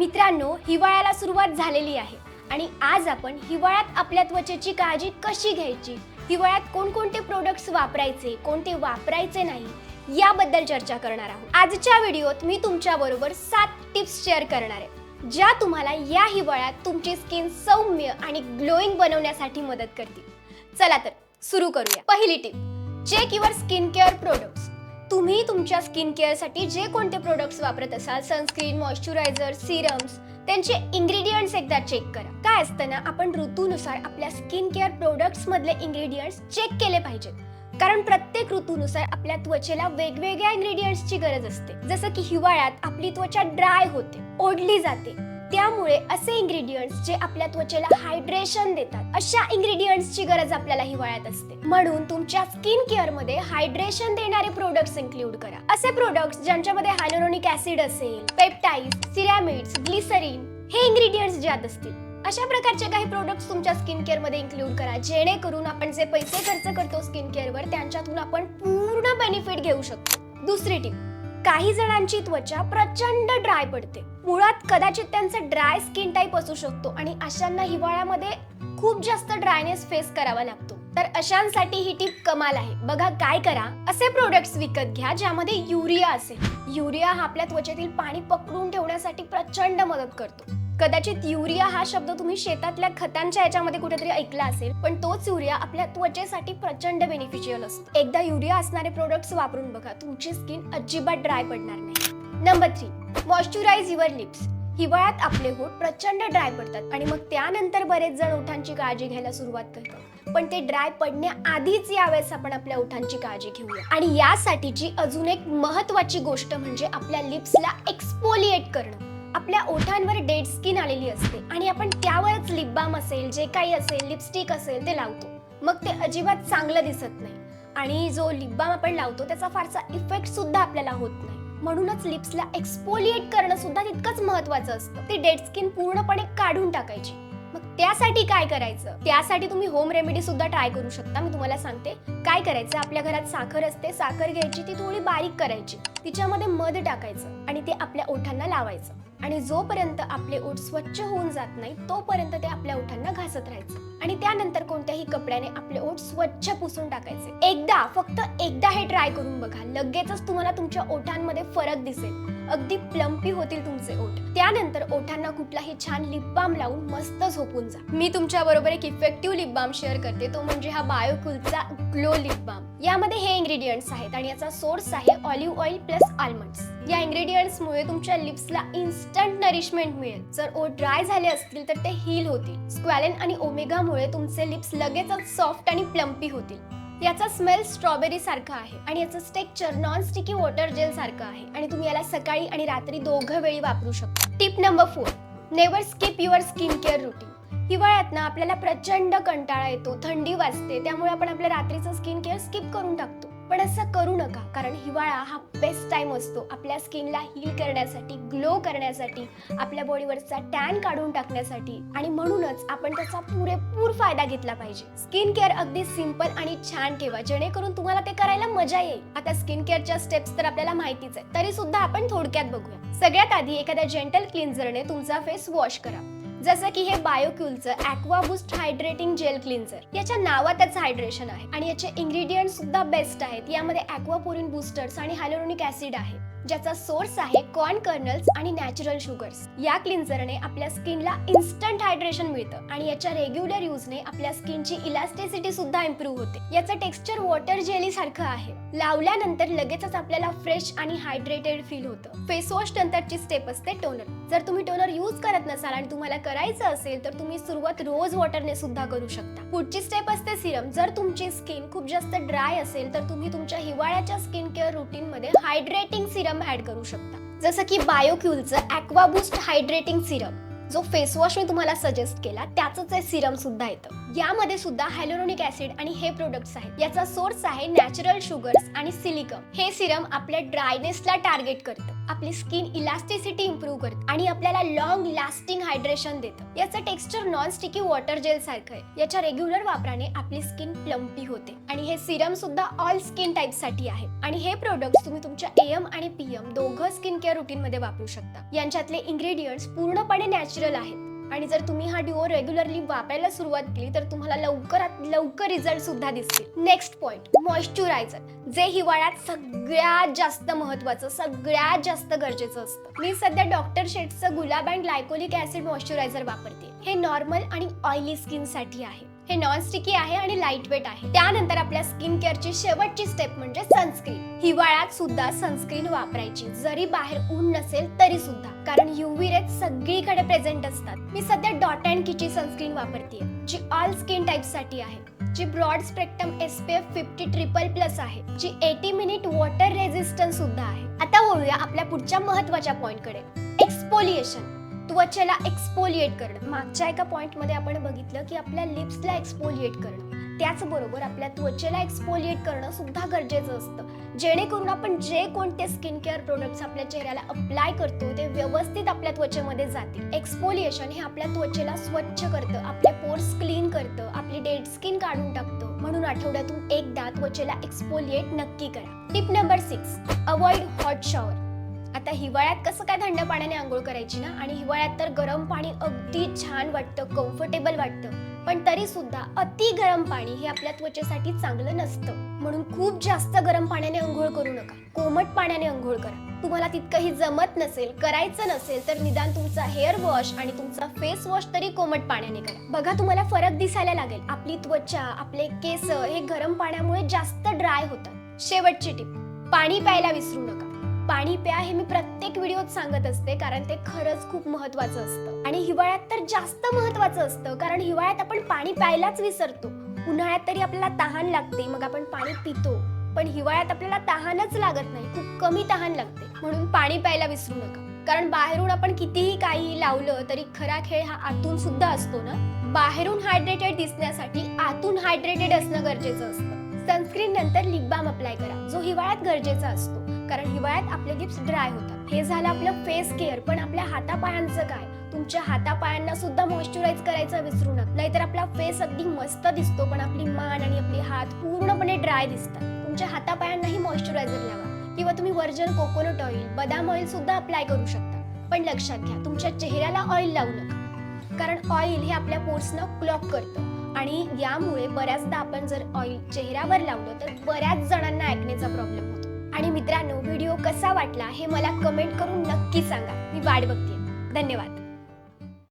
मित्रांनो हिवाळ्याला सुरुवात झालेली आहे. आणि आज आपण हिवाळ्यात आपल्या त्वचेची काळजी कशी घ्यायची? हिवाळ्यात कोणकोणते प्रोडक्ट्स वापरायचे कोणते वापरायचे नाही याबद्दल चर्चा करणार आहोत. आजच्या व्हिडिओत मी तुमच्याबरोबर सात टिप्स शेअर करणार आहे ज्या तुम्हाला या हिवाळ्यात तुमची स्किन सौम्य आणि ग्लोईंग बनवण्यासाठी मदत करतील. चला तर सुरू करूया. पहिली tip check your skin care products तुम्ही तुमच्या स्किन केअरसाठी जे कोणते प्रोडक्ट्स वापरत असाल सनस्क्रीन मॉइश्चरायझर सिरम्स त्यांचे इंग्रेडियंट्स एकदा चेक करा. काय असतं ना आपण ऋतूनुसार आपल्या स्किन केअर प्रोडक्ट्स मधले इंग्रेडियंट्स चेक केले पाहिजेत. कारण प्रत्येक ऋतूनुसार आपल्या त्वचेला वेगवेगळ्या इंग्रेडियंट्सची गरज असते. जसं की हिवाळ्यात आपली त्वचा ड्राय होते ओढली जाते. त्यामुळे असे इंग्रेडियंट्स जे आपल्या त्वचेला हायड्रेशन देतात अशा इंग्रेडियंट्सची गरज आपल्याला हिवाळ्यात असते. म्हणून तुमच्या स्किन केअरमध्ये हायड्रेशन देणारे प्रोडक्ट्स इन्क्लूड करा. असे प्रोडक्ट्स ज्यांच्यामध्ये हायलोरोनिक ऍसिड असेल पेप्टाइड सिरॅमिड्स ग्लिसरीन हे इंग्रेडियंट्स ज्यात असतील. अशा प्रकारचे काही प्रोडक्ट्स तुमच्या स्किन केअरमध्ये इन्क्लूड करा. जेणेकरून आपण जे पैसे खर्च करतो स्किन केअरवर त्यांच्यातून आपण पूर्ण बेनिफिट घेऊ शकतो. दुसरी टीप काही जणांची त्वचा प्रचंड ड्राय पडते. मुळात कदाचित त्यांचं ड्राय स्किन टाईप असू शकतो आणि अशांना हिवाळ्यामध्ये खूप जास्त ड्रायनेस फेस करावा लागतो. तर अशांसाठी ही टीप कमाल आहे. बघा काय करा. असे प्रोडक्ट्स विकत घ्या ज्यामध्ये युरिया असेल. युरिया हा आपल्या त्वचेतील पाणी पकडून ठेवण्यासाठी प्रचंड मदत करतो. कदाचित युरिया हा शब्द तुम्ही शेतातल्या खतांच्या याच्यामध्ये कुठेतरी ऐकला असेल पण तोच युरिया आपल्या त्वचेसाठी प्रचंड बेनिफिशियल असतो. एकदा युरिया असणारे प्रोडक्ट्स वापरून बघा तुमची स्किन अजिबात ड्राय पडणार नाही. Number three moisturise your lips हिवाळ्यात आपले होठ प्रचंड ड्राय पडतात आणि मग त्यानंतर बरेच जण ओठांची काळजी घ्यायला सुरुवात करतात. पण ते ड्राय पडण्याआधीच यावेळेस आपण आपल्या ओठांची काळजी घेऊया. आणि यासाठीची अजून एक महत्वाची गोष्ट म्हणजे आपल्या लिप्सला एक्सपोलिएट करणं. आपल्या ओठांवर डेड स्किन आलेली असते आणि आपण त्यावरच लिप बाम असेल जे काही असेल लिपस्टिक असेल ते लावतो. मग ते अजिबात चांगलं दिसत नाही. आणि जो लिप बाम आपण लावतो त्याचा फारसा इफेक्ट सुद्धा आपल्याला होत नाही. म्हणूनच लिप्सला एक्सपोलिएट करणं सुद्धा तितकंच महत्वाचं असतं. ती डेड स्किन पूर्णपणे काढून टाकायची. मग त्यासाठी काय करायचं? त्यासाठी तुम्ही होम रेमेडी सुद्धा ट्राय करू शकता. मी तुम्हाला सांगते काय करायचं? आपल्या घरात साखर असते साखर घ्यायची ती थोडी बारीक करायची. तिच्यामध्ये मध टाकायचं आणि ते आपल्या ओठांना लावायचं. आणि जोपर्यंत आपले ओठ स्वच्छ होऊन जात नाही तोपर्यंत ते आपल्या ओठांना घासत राहायचं. आणि त्यानंतर कोणत्याही कपड्याने आपले ओठ स्वच्छ पुसून टाकायचे. एकदा फक्त एकदा हे ट्राय करून बघा. लगेचच तुम्हाला तुमच्या ओठांमध्ये फरक दिसेल. अगदी प्लम्पी होतील तुमचे ओठ. त्यानंतर ओठांना कुठलाही छान लिप बाम लावून मस्त झोपून जा. मी तुमच्या बरोबर एक इफेक्टिव्ह लिप बाम शेअर करते. तो म्हणजे हा बायोकुलचा ग्लो लिप बाम यामध्ये हे इंग्रेडियंट्स आहेत आणि याचा सोर्स आहे ऑलिव्ह ऑइल प्लस आल्मंड्स या इंग्रेडियंट्समुळे तुमच्या लिप्सला इन्स्टंट नरिशमेंट मिळेल. जर ओ ड्राय झाले असतील तर ते हील होतील. स्क्वॅलेन आणि ओमेगामुळे तुमचे लिप्स लगेचच सॉफ्ट आणि प्लम्पी होतील. याचा स्मेल स्ट्रॉबेरी सारखा आहे आणि याचं texture non sticky water gel सारखं आहे आणि तुम्ही याला सकाळी आणि रात्री दोघं वेळी वापरू शकता. Tip number four never skip your skin care routine हिवाळ्यात ना आपल्याला प्रचंड कंटाळा येतो थंडी वाजते त्यामुळे आपण आपल्या रात्रीचं स्किन केअर स्किप करून टाकतो. पण असं करू नका कारण हिवाळा हा बेस्ट टाइम असतो. आपल्या स्किनला हील करण्यासाठी ग्लो करण्यासाठी आपल्या बॉडीवरचा टॅन काढून टाकण्यासाठी. आणि म्हणूनच आपण त्याचा पुरेपूर फायदा घेतला पाहिजे. स्किन केअर अगदी सिंपल आणि छान ठेवा जेणेकरून तुम्हाला ते करायला मजा येईल. आता स्किन केअरच्या स्टेप्स तर आपल्याला माहितीच आहे. तरी सुद्धा आपण थोडक्यात बघूया. सगळ्यात आधी एखाद्या जेंटल क्लिन्झरने तुमचा फेस वॉश करा. जसं की हे बायोक्युलचं aqua boost hydrating gel cleanser याच्या नावातच हायड्रेशन आहे. आणि याचे इन्ग्रेडियंट सुद्धा बेस्ट आहेत. यामध्ये ॲक्वापोरिन बुस्टर्स आणि हायलोरोनिक ऍसिड आहे. ज्याचा सोर्स आहे कॉर्न कर्नल्स आणि नॅचरल शुगर्स या क्लिन्झरने आपल्या स्किनला इन्स्टंट हायड्रेशन मिळतं आणि याच्या रेग्युलर युजने आपल्या स्किनची इलास्टिसिटी सुद्धा इम्प्रूव्ह होते. याचं टेक्स्चर वॉटर जेली सारखं आहे. लावल्यानंतर लगेचच आपल्याला फ्रेश आणि हायड्रेटेड फील होतं. फेस वॉश नंतरची स्टेप असते टोनर जर तुम्ही टोनर यूज करत नसाल आणि तुम्हाला करायचं असेल तर तुम्ही सुरुवात रोज वॉटरने सुद्धा करू शकता. पुढची स्टेप असते सिरम जर तुमची स्किन खूप जास्त ड्राय असेल तर तुम्ही तुमच्या हिवाळ्याच्या स्किन केअर रुटीन मध्ये हायड्रेटिंग सिरम ऍड करू शकता. जसं की बायोक्युलचं ॲक्वाबूस्ट हायड्रेटिंग सिरम जो फेस वॉश मी तुम्हाला सजेस्ट केला त्याचंच हे सिरम सुद्धा येतं यामध्ये सुद्धा हायलोरोनिक ऍसिड आणि हे प्रोडक्ट्स आहेत. याचा सोर्स आहे नॅचरल शुगर्स आणि सिलिकम हे सिरम आपल्या ड्रायनेसला टार्गेट करतं. आपली स्किन इलास्टिसिटी इम्प्रूव्ह करतं आणि आपल्याला लॉंग लास्टिंग हायड्रेशन देतं. याचं texture non sticky water gel सारखं आहे. याच्या रेग्युलर वापराने आपली स्किन प्लम्पी होते. आणि हे सिरम सुद्धा ऑल स्किन टाईपसाठी आहे. आणि हे प्रोडक्ट तुम्ही तुमच्या एम आणि पीएम दोघं स्किन केअर रुटीन मध्ये वापरू शकता. यांच्यातले इंग्रेडियंट्स पूर्णपणे नॅचरल आहेत. आणि जर तुम्ही हा डिओ रेग्युलरली वापरायला सुरुवात केली तर तुम्हाला लवकरात लवकर रिझल्ट सुद्धा दिसतील. नेक्स्ट पॉइंट मॉइश्चरायझर जे हिवाळ्यात सगळ्यात जास्त महत्वाचं सगळ्यात जास्त गरजेचं असतं. मी सध्या doctor शेट्सचं Gulab and glycolic acid moisturiser वापरते. हे नॉर्मल आणि ऑइली स्किनसाठी आहे. हे नॉन स्टिकी आहे आणि लाइट वेट आहे. त्यानंतर आपल्या स्किन केअरची शेवटची स्टेप म्हणजे सनस्क्रीन हिवाळ्यात सुद्धा सनस्क्रीन वापरायची. जरी बाहेर ऊन नसेल तरी सुद्धा. कारण युव्ही रेज सगळीकडे प्रेझेंट असतात. मी सध्या डॉट अँड किची सनस्क्रीन वापरते जी ऑल स्किन टाइपसाठी आहे. जी broad spectrum SPF fifty triple plus आहे. जी एटी मिनिट वॉटर रेझिस्टन्स सुद्धा आहे. आता बोलूया आपल्या पुढच्या महत्त्वाच्या पॉइंटकडे. एक्सपोलिएशन त्वचेला एक्सपोलिएट करणं. मागच्या एका पॉईंटमध्ये आपण बघितलं की आपल्या लिप्सला एक्सपोलिएट करणं. त्याचबरोबर आपल्या त्वचेला एक्सपोलिएट करणं सुद्धा गरजेचं असतं. जेणेकरून आपण जे कोणते स्किन केअर प्रोडक्ट्स आपल्या चेहऱ्याला अप्लाय करतो ते व्यवस्थित आपल्या त्वचेमध्ये जातील. एक्सपोलिएशन हे आपल्या त्वचेला स्वच्छ करतं आपले पोर्स क्लीन करतं आपली डेड स्किन काढून टाकतं. म्हणून आठवड्यातून एकदा त्वचेला एक्सपोलिएट नक्की करा. Tip number six avoid hot shower आता हिवाळ्यात कसं काय थंड पाण्याने आंघोळ करायची ना? आणि हिवाळ्यात तर गरम पाणी अगदी छान वाटतं कम्फर्टेबल वाटतं. पण तरी सुद्धा अति गरम पाणी हे आपल्या त्वचेसाठी चांगलं नसतं. म्हणून खूप जास्त गरम पाण्याने आंघोळ करू नका. कोमट पाण्याने आंघोळ करा. तुम्हाला तितकंही जमत नसेल करायचं नसेल तर निदान तुमचा हेअर वॉश आणि तुमचा फेस वॉश तरी कोमट पाण्याने करा. बघा तुम्हाला फरक दिसायला लागेल. आपली त्वचा आपले केस हे गरम पाण्यामुळे जास्त ड्राय होतात. शेवटची टिप पाणी प्यायला विसरू नका. पाणी प्या हे मी प्रत्येक व्हिडिओत सांगत असते कारण ते खरंच खूप महत्वाचं असतं. आणि हिवाळ्यात तर जास्त महत्वाचं असतं कारण हिवाळ्यात आपण पाणी प्यायलाच विसरतो. उन्हाळ्यात तरी आपल्याला तहान लागते मग आपण पाणी पितो. पण हिवाळ्यात आपल्याला तहानच लागत नाही खूप कमी तहान लागते. म्हणून पाणी प्यायला विसरू नका. कारण बाहेरून आपण कितीही काही लावलं तरी खरा खेळ हा आतून सुद्धा असतो ना? बाहेरून हायड्रेटेड दिसण्यासाठी आतून हायड्रेटेड असणं गरजेचं असतं. सनस्क्रीन नंतर लिप बाम अप्लाय करा जो हिवाळ्यात गरजेचा असतो. कारण हिवाळ्यात आपले लिप्स ड्राय होतात. हे झालं आपलं फेस केअर पण आपल्या हातापायांचं काय? तुमच्या हातापायांना सुद्धा मॉइश्चराईज करायचं विसरू नका. नाहीतर आपला फेस अगदी मस्त दिसतो पण आपली मान आणि आपले हात पूर्णपणे ड्राय दिसतात. तुमच्या हातापायांनाही मॉइश्चरायझर लावा. किंवा तुम्ही वर्जन कोकोनट ऑइल बदाम ऑइल सुद्धा अप्लाय करू शकता. पण लक्षात घ्या तुमच्या चेहऱ्याला ऑइल लावू नका. कारण ऑइल हे आपल्या पोर्सनं क्लॉक करतं. आणि यामुळे बऱ्याचदा आपण जर ऑइल चेहऱ्यावर लावलं तर बऱ्याच जणांना ऐकण्याचा प्रॉब्लेम होतो. आणि मित्रांनो व्हिडिओ कसा वाटला हे मला कमेंट करून नक्की सांगा. मी वाट बघते धन्यवाद.